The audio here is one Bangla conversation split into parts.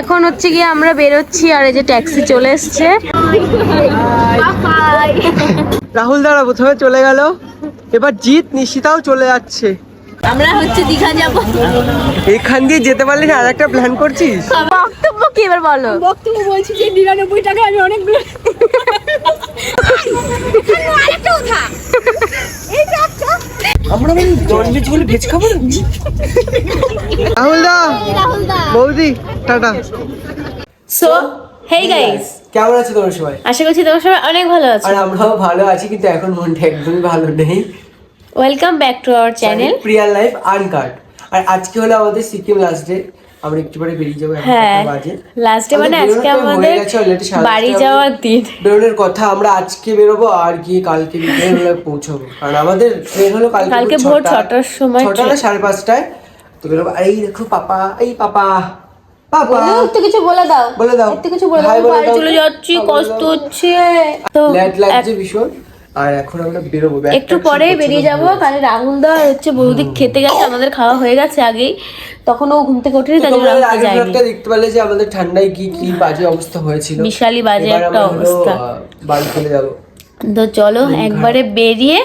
এখন হচ্ছে গিয়ে আমরা বেরোচ্ছি আর এই যে ট্যাক্সি চলে এসছে। রাহুল দাঁড়া প্রথমে চলে গেল। এবার জিত নিশিতাও চলে যাচ্ছে। আমরা হচ্ছে দীঘা যাব। এখান দিয়ে যেতে পারলি না আর একটা প্ল্যান করছিস? বক্তব্য কি এবার বলো? বক্তব্য বলছি যে নিরানব্বই টাকা আমি অনেকগুলো আমরা ভেজ খাব না? রাহুল দা বৌদি টাটা। সো হেই গাইস কেমন আছো তোমার সবাই? আশা করছি তোমার সবাই অনেক ভালো আছো। আর আমরাও ভালো আছি কিন্তু এখন মনটা একদমই ভালো নেই। Welcome back to our channel Priya life uncut আর আজকে হলো আমাদের সিকিম লাস্ট ডে আমরা একটু পরে বেরিয়ে যাব হ্যাঁ লাস্টে মানে আজকে আমাদের হয়ে বাড়ি যাওয়ার দিন। বেরোনোর কথা আমরা আজকে বেরোবো আর গিয়ে কালকে বিকেল বেলা পৌঁছাবো। কারণ আমাদের ট্রেন হলো কালকে কালকে ভোর ছটার সময় ছটা না সাড়ে পাঁচটায়। তো বেরোবো। এই দেখো পাপা এই পাপা। পাপা। একটু কিছু বলে দাও। বলে দাও। একটু কিছু বলে দাও। বাড়ি চলে যাচ্ছি কষ্ট হচ্ছে। তো ল্যাট লাগছে ভীষণ। আর এখন আমরা বেরোবো একটু গোছানো বেরিয়ে যাব কারণ রাহুল দা হচ্ছে বৌদি খেতে গেছে আমাদের খাওয়া হয়ে গেছে আগেই। তখন ও ঘুম থেকে ওঠেনি তাই জন্য আগের যায়নি। দেখতে পারলে যে আমাদের ঠান্ডায় কি কি বাজে অবস্থা হয়েছিল। বিশালই বাজে একটা অবস্থা। বাড়ি চলে যাব। তো চলো একবারে বেরিয়ে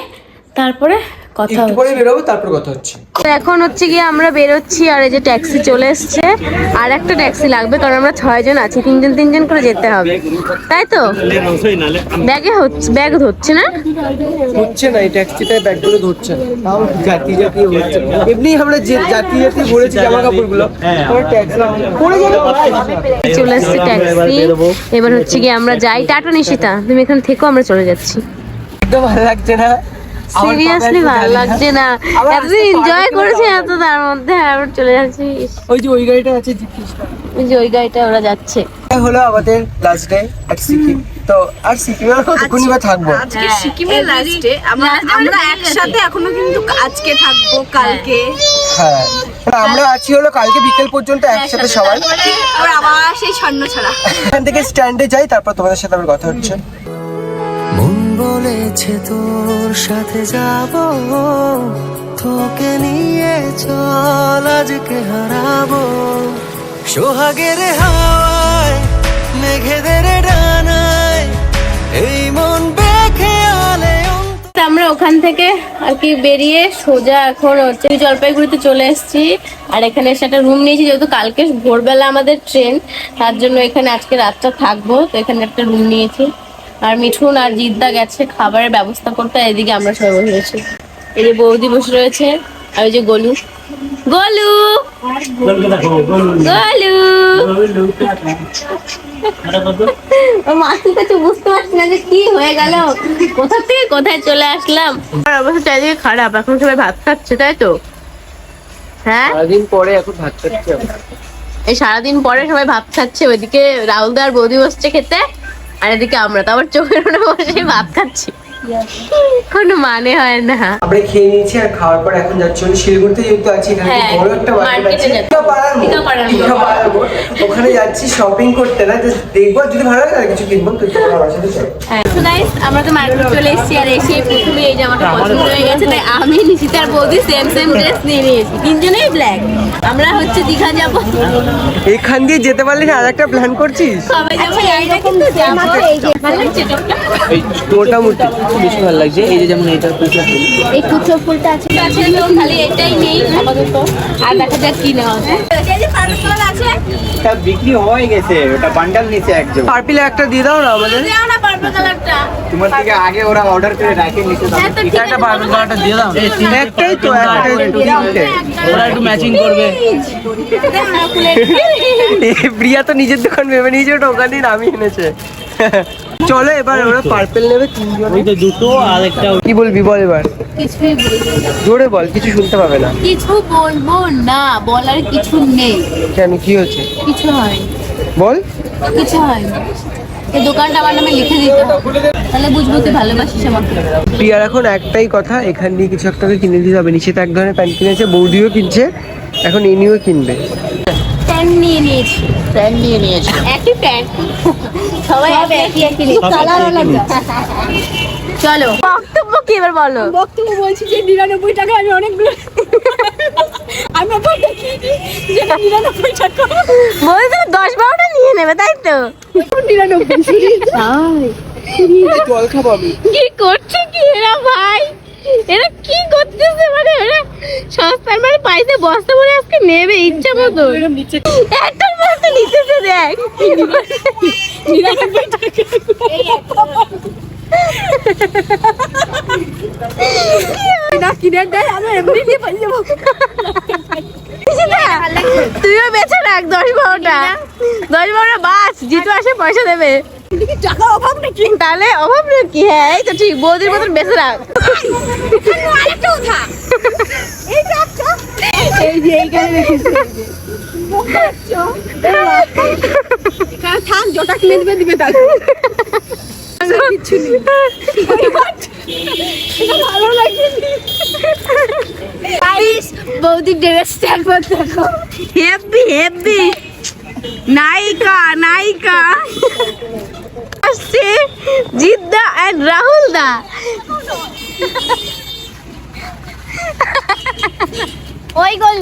তারপরে কথা একটু পরে বেরোবো তারপর কথা হচ্ছে। এখন হচ্ছে গিয়ে আমরা বেরোচ্ছি আর এই যে ট্যাক্সি চলে এসছে। আর একটা ট্যাক্সি লাগবে কারণ আমরা ছয়জন আছি তিনজন তিনজন করে যেতে হবে। তাই তো? ব্যাগে হচ্ছে ব্যাগ ধরছে না? হচ্ছে না এই ট্যাক্সিটায় ব্যাগগুলো ধরছে তাও জাতি জাতি হচ্ছে। এমনি আমরা যে জাতি জাতি ভরেছি জামা কাপড়গুলো পড়ে যাবে চলে এসছে ট্যাক্সি। এবার হচ্ছে গিয়ে আমরা যাই। টাটা নিশিতা তুমি এখানে থেকো আমরা চলে যাচ্ছি। একদম ভালো লাগছে না। সিরিয়াসলি ভালো লাগছে না। আসতে এনজয় করেছি এত তার মধ্যে আবার চলে যাচ্ছি ওই যে ওই গাড়িটা আছে ওই যে ওই গাড়িটা ওরা যাচ্ছে। হলো আমাদের লাস্ট ডে সিকিম তো আর সিকিমে আমরা কতক্ষণই বা থাকব? আজকে সিকিমের লাস্টে আমরা আমরা একসাথে এখনও কিন্তু আজকে থাকব কালকে। হ্যাঁ। আমরা আছি হলো কালকে বিকেল পর্যন্ত একসাথে সবাই। আবার আবার সেই ছন্ন ছাড়া। এখান থেকে স্ট্যান্ডে যাই তারপর তোমাদের সাথে আমার কথা হচ্ছে। বলেছে তোর সাথে যাব, তোকে নিয়ে চল, আজকে হারাবো। সোহাগের হাওয়ায়, মেঘেদের ডানায়, এই মন আমরা ওখান থেকে আর কি বেরিয়ে সোজা এখন হচ্ছে জলপাইগুড়িতে চলে এসেছি। আর এখানে এসে একটা রুম নিয়েছি, যেহেতু কালকে ভোরবেলা আমাদের ট্রেন তার জন্য এখানে আজকে রাতটা থাকব, তো এখানে একটা রুম নিয়েছি। আর মিঠুন আর জিদ্দা গেছে খাবারের ব্যবস্থা করতে এদিকে আমরা সবাই বসে রয়েছি। এই যে বৌদি বসে রয়েছে আর ওই যে গোলু। গোলু! গোলু! ও মাসি বুঝতে পারছি না যে কি হয়ে গেল। কোথা থেকে কোথায় চলে আসলাম? আর অবস্থা চারিদিকে খারাপ এখন সবাই ভাত খাচ্ছে তাই তো? হ্যাঁ? সারাদিন পরে এখন ভাত খাচ্ছি এই সারাদিন পরে সবাই ভাত খাচ্ছে ওইদিকে রাহুল দার বৌদি বসছে খেতে। আর এদিকে আমরা তো আমার চোখের বসে ভাত খাচ্ছি। কোনো মানে হয় না। আমরা খেয়ে নিয়েছি আর খাওয়ার পর এখন যাচ্ছি শিলিগুড়িতে যেহেতু আছি এখানে হ্যাঁ, বড় একটা মার্কেট আছে টিকাপাড়ার মোড়। ওখানে যাচ্ছি শপিং করতে না জাস্ট দেখব যদি ভালো লাগে কিছু কিনবো তো তোমরা আমার সাথে চলো। হ্যাঁ তো আমরা তো মার্কেট চলে এসেছি আর এসে প্রথমে এই জামাটা পছন্দ হয়ে গেছে তাই আমি নিশিতা আর বৌদি সেম সেম ড্রেস নিয়ে নিয়েছি। তিনজনেই ব্ল্যাক আমরা হচ্ছে দীঘা যাব। এখান দিয়ে যেতে পারলি না আর একটা প্ল্যান করছিস? সবাই যাব এইটা কিন্তু যাব ভালো লাগছে মোটামুটি বেশি ভালো লাগছে। এই যে যেমন ফুল। এই কুচো ফুলটা আছে। আছে তো খালি এটাই নেই আপাতত। আর দেখা যাক কি নেওয়া যায়। এই যে পার্পল আছে এটা বিক্রি হয়ে গেছে ওটা বান্ডাল নিচে একজন। পার্পল একটা দিয়ে দাও না আমাদের। তোমার থেকে আগে ওরা অর্ডার করে রাখে নিচে দাও। হ্যাঁ তো ঠিক পার্পল কালারটা দিয়ে দাও। একটাই তো একটাই তিনটে। ওরা একটু ম্যাচিং করবে। প্রিয়া তো নিজের দোকান ভেবে নিয়েছে ওটা ওখানেই নামিয়ে এনেছে। চলো এবার ওরা পার্পেল নেবে তিনজন। দুটো আর একটা কি বলবি বল এবার? কিছুই জোরে বল কিছু শুনতে পাবে না। কিছু বলব না বলার কিছু নেই। কেন কি হচ্ছে কিছু হয়নি। বল। কিছু হয়নি। এই দোকানটা আমার নামে লিখে দিতে। তাহলে বুঝব তুই ভালোবাসিস আমাকে। প্রিয়ার এখন একটাই কথা এখান দিয়ে কিছু একটা করে কিনে দিতে হবে। নিচে তো এক ধরনের প্যান্ট কিনেছে বৌদিও কিনছে এখন ইনিও কিনবে। প্যান্ট নিয়ে নিয়েছি। প্যান্ট নিয়ে নিয়েছি। একই প্যান্ট। সবাই একই একই একই কালার আলাদা। চলো। বক্তব্য কি এবার বলো? বক্তব্য বলছি যে নিরানব্বই টাকা আমি অনেকগুলো আমি আবার দেখিনি যে নিরানব্বই টাকা বলছি দশ বার জল খাব আমি। কি করছে কি এরা ভাই? এরা কি করতেছে মানে এরা সস্তার মানে পাইতে বস্তা ভরে আজকে নেবে ইচ্ছা মতো। একটা বস্তা নিতেছে দেখ। তুইও বেছে রাখ দশ বারোটা। দশ বারোটা বাস জিতু আসে পয়সা দেবে। টাকা অভাব নাকি? তাহলে অভাব নাকি? হ্যাঁ এই তো ঠিক বৌদির মতন বেছে রাখ এই যে এইখানে রেখেছি থাক জটা কিনে দিবে দিবে তাহলে। কিছু নেই। ভালো লাগছে গাইস ড্রেসটা একবার দেখো। হেভি হেভি নায়িকা নায়িকা। আসছে জিদ্দা এন্ড রাহুল দা। ওই গল।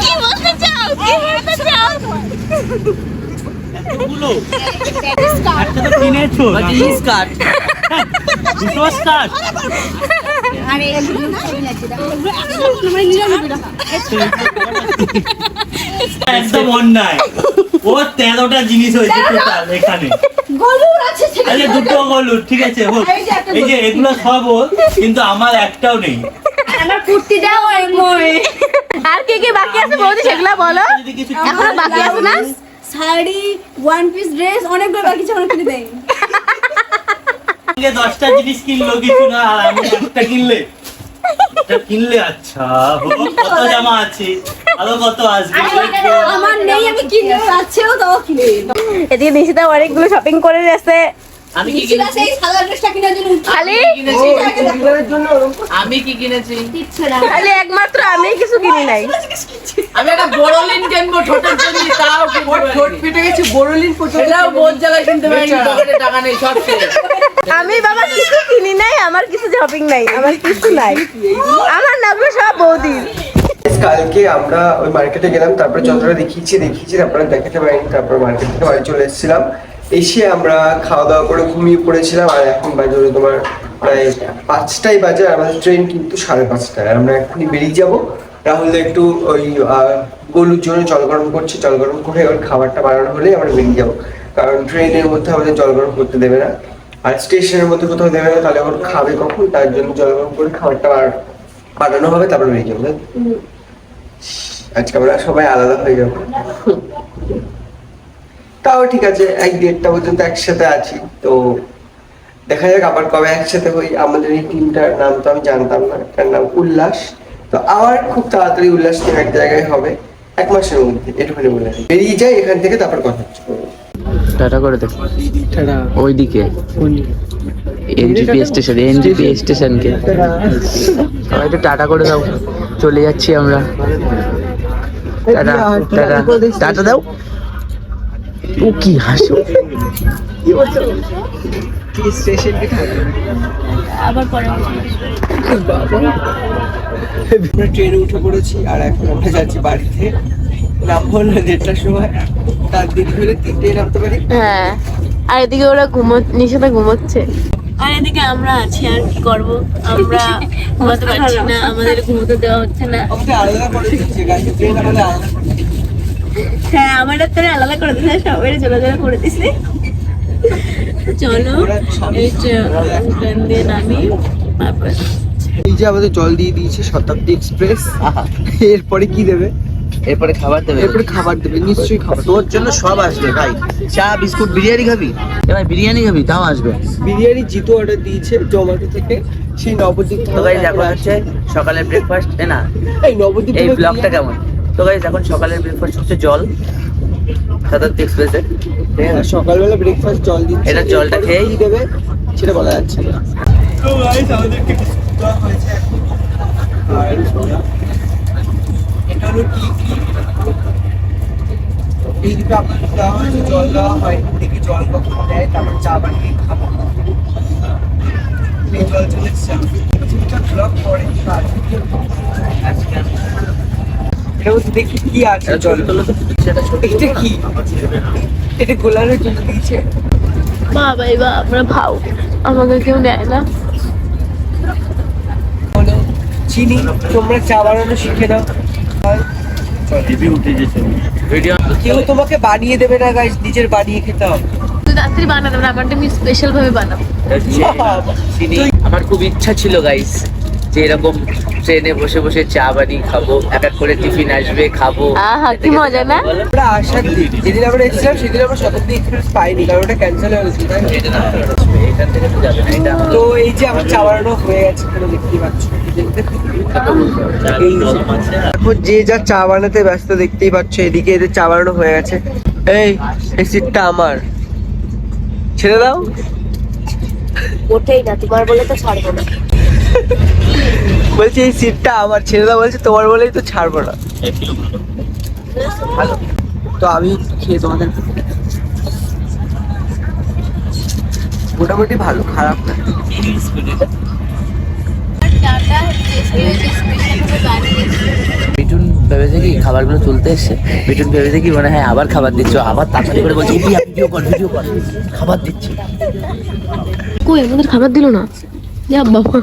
কি বলতে চাও কি বলতে চাও এতগুলো একটা তো কিনেছো দুটো স্কার্ট একদম অন্যায় ও তেরোটা জিনিস হয়েছে টোটাল এখানে। আরে দুটো গলুর ঠিক আছে হোক এই যে এগুলো সব ওর কিন্তু আমার একটাও নেই। আর কে কে বাকি আছে বৌদি সেগুলো বলো। এখনও বাকি আছে না? শাড়ি ওয়ান পিস ড্রেস অনেকগুলো বাকি আছে আমরা কিনে দেয় দশটা জিনিস কিনলো কিছু না আর আমি একটা কিনলে। এটা কিনলে আচ্ছা কত জামা আছে আরও কত আসবে আমার নেই আমি কিনে আছেও তাও কিনে। এদিকে নিশিতা অনেকগুলো শপিং করে এসে আমি কি সেটা সাদা ড্রেসটা কিনার জন্য খালি? কিনেছি? পরিবারের জন্য ওরকম আমি কি কিনেছি? খালি একমাত্র আমি কিছু কিনি নাই। আমি একটা বড়লিন কিনবো ঠোঁটের জন্য তাও ঠোঁট ফেটে গেছে বড়লিন পর্যন্ত বোধ জ্বালায় কিনতে পারিনি পকেটে টাকা নেই সব আমি বাবা কিছু কিনি নাই আমার কিছু শপিং নাই আমার কিছু নাই। আমার নাগুলো সব বৌদির। কালকে আমরা ওই মার্কেটে গেলাম তারপরে যতটা দেখিয়েছি দেখিয়েছি তারপরে দেখাতে পারিনি তারপর মার্কেট থেকে বাড়ি চলে এসেছিলাম। এসে আমরা খাওয়া দাওয়া করে ঘুমিয়ে পড়েছিলাম আর এখন বাজে হলো তোমার প্রায় পাঁচটাই বাজে আর আমাদের ট্রেন কিন্তু সাড়ে পাঁচটায়। আর আমরা এখনই বেরিয়ে যাব। রাহুল একটু ওই গলুর জন্য জল গরম করছে জল গরম করে ওর খাবারটা বানানো হলে আমরা বেরিয়ে যাব। কারণ ট্রেনের মধ্যে আমাদের জল গরম করতে দেবে না। আর স্টেশনের মধ্যে কোথাও দেবে না তাহলে ওর খাবে কখন? তার জন্য জল গরম করে খাবারটা বানানো- বানানো হবে তারপর বেরিয়ে যাব। আজকে আমরা সবাই আলাদা হয়ে যাব। তাও ঠিক আছে এক দেড়টা পর্যন্ত একসাথে আছি। তো দেখা যাক আবার কবে একসাথে হই। আমাদের এই টিমটার নাম তো আমি জানতাম না তার নাম উল্লাস। তো আবার খুব তাড়াতাড়ি উল্লাস টিম এক জায়গায় হবে এক মাসের মধ্যে এটুখানি বলে বেরিয়ে যাই এখান থেকে তারপর কথা হচ্ছে। টাটা করে দে ওইদিকে। এনজিপি স্টেশন এনজিপি স্টেশনকে। সবাই একটু টাটা করে দাও। চলে যাচ্ছি আমরা। Tata tata. টাটা দাও। ও কি হাসো? স্টেশনকে আবার পরে আমরা ট্রেনে উঠে পড়েছি আর এখন আমরা যাচ্ছি বাড়িতে। নামবো না দেড়টার সময়। তার হলে তিনটে নামতে পারি। হ্যাঁ। আর এদিকে ওরা ঘুমো নিশাতে ঘুমোচ্ছে। আর এদিকে আমরা আছি আর কি করব? আমরা ঘুমাতে পারছি না আমাদের ঘুমোতে দেওয়া হচ্ছে না। আমাদের আলাদা করে দিচ্ছে। গাড়ি ট্রেন আমাদের আলাদা। হ্যাঁ আমার ডাক্তারে আলাদা করে দিয়েছে সবাই চলাচলা করে দিছে চলো এই ট্রেন দিয়ে নামি তারপরে। এই যে আমাদের জল দিয়ে দিয়েছে শতাব্দী এক্সপ্রেস এরপরে কি দেবে? এরপরে খাবার দেবে। এরপরে খাবার দেবে নিশ্চয়ই খাবার। তোর জন্য সব আসবে ভাই। চা বিস্কুট বিরিয়ানি খাবি? এ ভাই বিরিয়ানি খাবি তাও আসবে। বিরিয়ানি জিতু অর্ডার দিয়েছে জোম্যাটো থেকে সেই নবদ্বীপ তো হচ্ছে সকালের ব্রেকফাস্ট এ না এই নবদ্বীপ এই ব্লগটা কেমন? তো গাইজ এখন সকালের ব্রেকফাস্ট হচ্ছে জল শতাব্দী এক্সপ্রেসে সকালবেলা ব্রেকফাস্ট জল দিচ্ছে। এটা জলটা খেয়েই- দেবে সেটা বলা যাচ্ছে না। তো গাইস আমাদেরকে হয়েছে এটা হলো কি কি এইদিকে আপনাদের দেওয়া হয়েছে জল দেওয়া হয় দেখি জল কখন দেয় তারপর চা বানিয়ে খাব। এই জল চলে এসছে। ব্লক এটা বলতে দেখি কি আছে জল এটা কি? এটা জল দিয়েছে। বাবা এবার আমরা ভাও। আমাকে কেউ নেয় না। চিনি তোমরা চা বানানো শিখে নাও কেউ তোমাকে বানিয়ে দেবে না গাইস নিজের বানিয়ে খেতে হবে। তুই রাত্রি বানাবো না আমারটা আমি স্পেশাল ভাবে বানাবো। চিনি। আমার খুব ইচ্ছা ছিল গাইস যে এরকম ট্রেনে বসে বসে চা বানিয়ে খাব এক এক করে টিফিন আসবে খাব। আহা কি মজা না? আমরা আসার দিন যেদিন আমরা এসেছিলাম সেদিন আমরা শতাব্দী এক্সপ্রেস পাইনি কারণ ওটা ক্যান্সেল হয়ে গেছিল এখান থেকে তো যাবে না এটা তো এই যে আমার চা বানানো হয়ে গেছে এখানে দেখতেই পাচ্ছ। এই এখন যে যা চা বানাতে ব্যস্ত দেখতেই পাচ্ছ এদিকে এদের চা বানানো হয়ে গেছে। এই এই সিটটা আমার। ছেড়ে দাও। ওঠেই না তোমার বলে তো ছাড়বো না। বলছি এই সিটটা আমার দাও বলছে তোমার বলেই তো ছাড়বো না। ভালো। তো আমি খেয়ে তোমাদের মোটামুটি ভালো খারাপ না। মিঠুন ভেবেছে কি খাবারগুলো তুলতে এসছে? মিঠুন ভেবেছে কি মানে হ্যাঁ আবার খাবার দিচ্ছ আবার তাড়াতাড়ি করে বলছে "ইন্ডিয়া, ভিডিও কর ভিডিও কর খাবার দিচ্ছি। কই আমাদের খাবার দিল না? যা বাবা।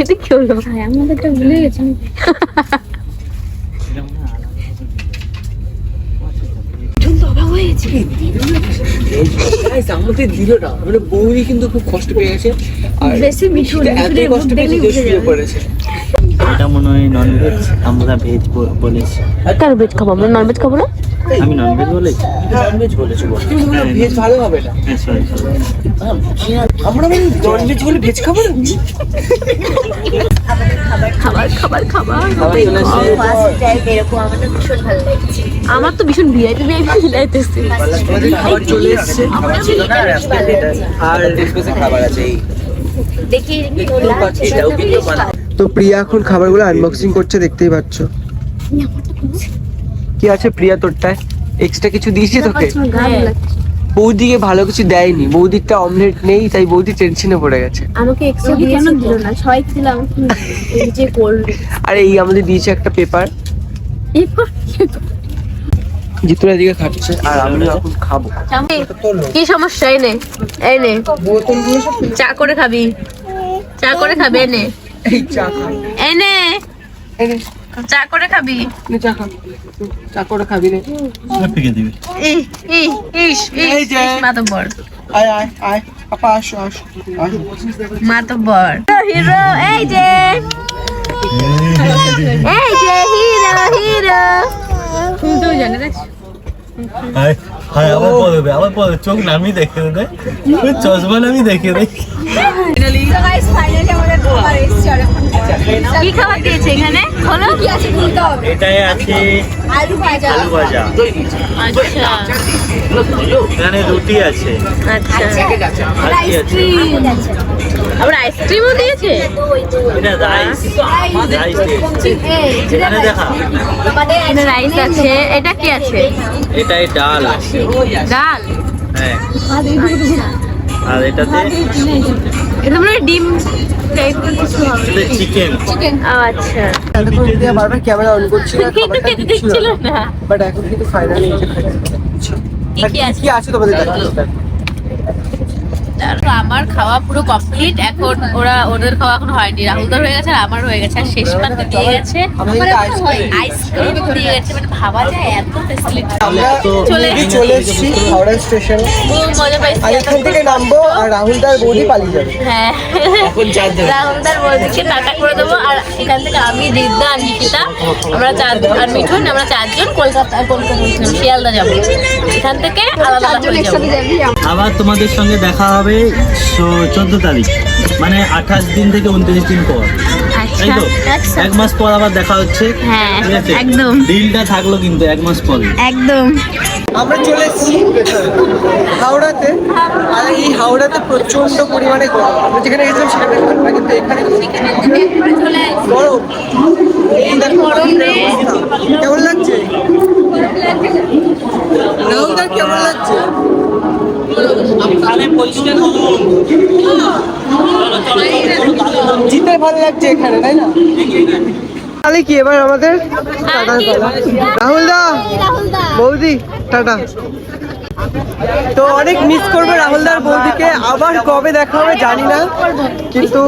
এটা কি হলো? হ্যাঁ আমাদেরটা ভুলে গেছি। আমাদের দিল না মানে বৌদি কিন্তু খুব কষ্ট পেয়ে গেছে। আর বেশি মিঠুন কষ্ট পেয়েছে যে শুয়ে পড়েছে। এটা মনে হয় ননভেজ আমরা ভেজ বলেছি। কার ভেজ খাব আমরা নন ভেজ খাব না? আমি ননভেজ বলেছি ননভেজ বলেছ বল। তুমি বলো ভেজ ভালো হবে না। হ্যাঁ সরি সরি আমরা মানে নন ভেজ বলে ভেজ খাব খাবার খাবার খাবার। খাবার চলে এসছে আমার তো ভীষণ ভিআইপি ভিআইপি বিলাইতেছে খাবার চলে এসছে। আর খাবার আছে তো প্রিয়া এখন খাবারগুলো আনবক্সিং করছে দেখতেই পাচ্ছ। কি আছে প্রিয়া তোরটায় এক্সট্রা কিছু দিয়েছি তোকে? বৌদিকে ভালো কিছু দেয়নি। বৌদিরটা অমলেট নেই তাই বৌদি টেনশনে পড়ে গেছে। আমাকে এক্সট্রা কেন দিল না? ছয় দিলাম এই যে কোল্ড আর এই আমাদের দিয়েছে একটা পেপার জিতুরা দিকে খাচ্ছে আর আমি এখন খাব। কি সমস্যা? এনে এনে চা করে খাবি। চা করে খাবি এনে এই চা এনে নে, চা করে খাবি? চা খা। চা করে খাবি রে ফিকে দিবি। ই ই ইস এই ইস মাতব্বর। আয় আয় আয়। আপা আসো আসো মাতব্বর। হিরো এই যে। এই যে হিরো হিরো। তুমি তো জানে পড়বে চোখ নামি দেখে দে। চশমা নামি দেখে দে। কি খাবার দিয়েছে এখানে? বলো কি আছে বলতে হবে এটাই আছে আলু ভাজা। আলু ভাজা। আচ্ছা। এখানে রুটি আছে। আচ্ছা। আর আছে। আবার আইসক্রিমও দিয়েছে? এটা রাইস। রাইস এখানে দেখা। এখানে রাইস আছে। এটা কি আছে? এটাই ডাল আছে। ডাল? হ্যাঁ। আর এটাতে এটা মানে ডিম চিকেন আচ্ছা। বারবার ক্যামেরা অন করছিল না। বাট এখন কিন্তু ফাইনালি কি কি আছে? তোমাদের আমার খাওয়া পুরো কমপ্লিট এখন ওরা ওদের খাওয়া এখন হয়নি। রাহুলদার হয়ে গেছে আর আমার হয়ে গেছে। আর শেষ পাতে দিয়ে গেছে। আইসক্রিম দিয়ে গেছে। মানে ভাবা যায় এত ফেসিলিটি চলে চলে এসেছি হাওড়া স্টেশনে। মজা পাইছি। এখান থেকে নামবো আর রাহুল দার বৌদি পালিয়ে যাবে। হ্যাঁ। রাহুলদার বৌদিকে টাটা করে দেবো। আর এখান থেকে আমি দিদা আর নিকিতা আমরা চার আর মিঠুন আমরা চারজন কলকাতা কলকাতা শিয়ালদা যাব। এখান থেকে আলাদা আলাদা হয়ে যাব? আবার তোমাদের সঙ্গে দেখা হবে চোদ্দ তারিখ মানে আঠাশ দিন থেকে উনত্রিশ দিন পর। তাই তো? আচ্ছা। এক মাস পর আবার দেখা হচ্ছে। হ্যাঁ, ঠিক আছে? একদম। ডিলটা থাকল কিন্তু এক মাস পর। একদম। আমরা চলে এসেছি হাওড়াতে আর এই হাওড়াতে প্রচণ্ড পরিমাণে গরম। আমরা যেখানে গেছিলাম সেখানে ঠান্ডা কিন্তু এখানে গরম। কেমন লাগছে? কেমন লাগছে? পরিষ্কার ভালো লাগছে এখানে তাই না? তাহলে কি এবার আমাদের? টাটা রাহুল দা? বৌদি টাটা। তো অনেক মিস করব রাহুল দার বৌদিকে। আবার কবে দেখা হবে জানি না কিন্তু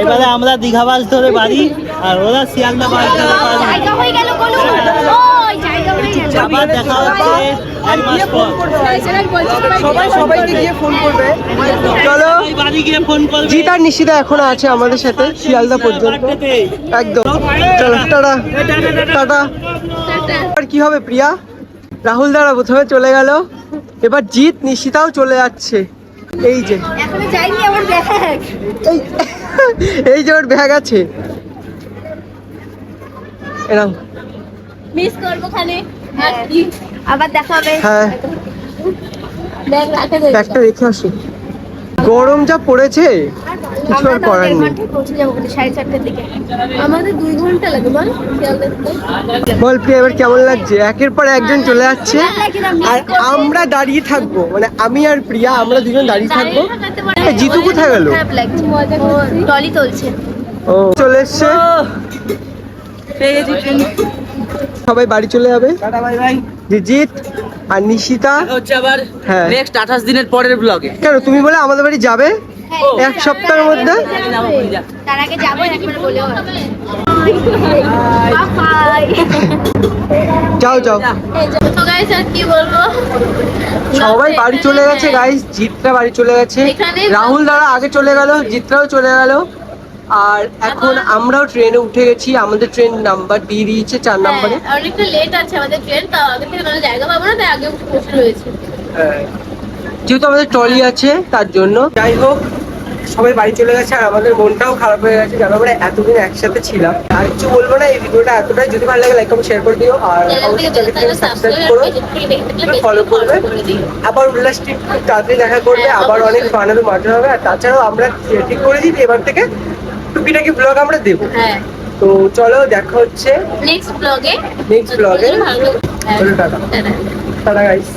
এবারে আমরা দীঘা বাস ধরে বাড়ি আর ওরা শিয়ালদা বাস ধরে বাড়ি জায়গা হয়ে গেল গোলু ওই জায়গা হয়ে গেল আবার দেখা হচ্ছে এক মাস পর। সবাই সবাইকে গিয়ে ফোন করবে। চলো। বাড়ি গিয়ে ফোন করবে। আর নিশিতা এখনও আছে আমাদের সাথে শিয়ালদা পর্যন্ত। একদম। চলো। টাটা। টাটা। আর কি হবে প্রিয়া? রাহুল দাঁড়া প্রথমে চলে গেল। এবার জিৎ নিশিতাও চলে যাচ্ছে। এই যে। এখনও যাইনি আমার ব্যাগ। এই যে ওর ব্যাগ আছে। এরকম মিস করব খানে আবার দেখা হবে। হ্যাঁ। ব্যাগটা রেখে আসি। গরম যা পড়েছে কিছু আর করার নেই। পৌঁছে যাব কিন্তু সাড়ে চারটার দিকে। আমাদের দুই ঘণ্টা লাগে বল? প্রিয়া এবার কেমন লাগছে? একের পর একজন চলে যাচ্ছে আর আমরা দাঁড়িয়ে থাকব। মানে আমি আর প্রিয়া আমরা দুজন দাঁড়িয়ে থাকব। জিতু কোথায় গেল? টলি ও চলে এসছে। সবাই বাড়ি চলে যাবে। যে আর নিশিতা। হচ্ছে আবার হ্যাঁ। নেক্সট আঠাশ দিনের পরের ব্লগে কেন তুমি বলে আমাদের বাড়ি যাবে? এক সপ্তাহের মধ্যে? তার আগে যাব একবার বলেও যাও যাও। তো গাইস আর কি বলব? সবাই বাড়ি চলে গেছে গাইস জিতরা বাড়ি চলে গেছে। রাহুল দাদা আগে চলে গেল জিতরাও চলে গেল। আর এখন আমরাও ট্রেনে উঠে গেছি আমাদের ট্রেন নাম্বার দিয়ে দিয়েছে চার নাম্বারে। হ্যাঁ, অনেকটা লেট আছে আমাদের ট্রেন তাও আগে থেকে কোনো জায়গা পাবো না তাই আগে উঠে বসে রয়েছে। যেহেতু আমাদের ট্রলি আছে তার জন্য। যাই হোক সবাই বাড়ি চলে গেছে আর আমাদের মনটাও খারাপ হয়ে গেছে কারণ আমরা এতদিন একসাথে ছিলাম। আর কিছু বলব না এই ভিডিওটা এতটাই। যদি ভালো লাগে লাইক কমেন্ট শেয়ার করে দিও। আর অবশ্যই চ্যানেলটাকে সাবস্ক্রাইব করো ফলো করবে। আবার উল্লাস খুব তাড়াতাড়ি দেখা করবে। আবার অনেক ফান হবে মজা হবে। আর তাছাড়াও আমরা ঠিক করে দিই এবার থেকে টুকিটাকি ব্লগ আমরা দেবো। হ্যাঁ। তো চলো দেখা হচ্ছে নেক্সট ব্লগে নেক্সট ব্লগে চলো টাটা। টাটা। গাইস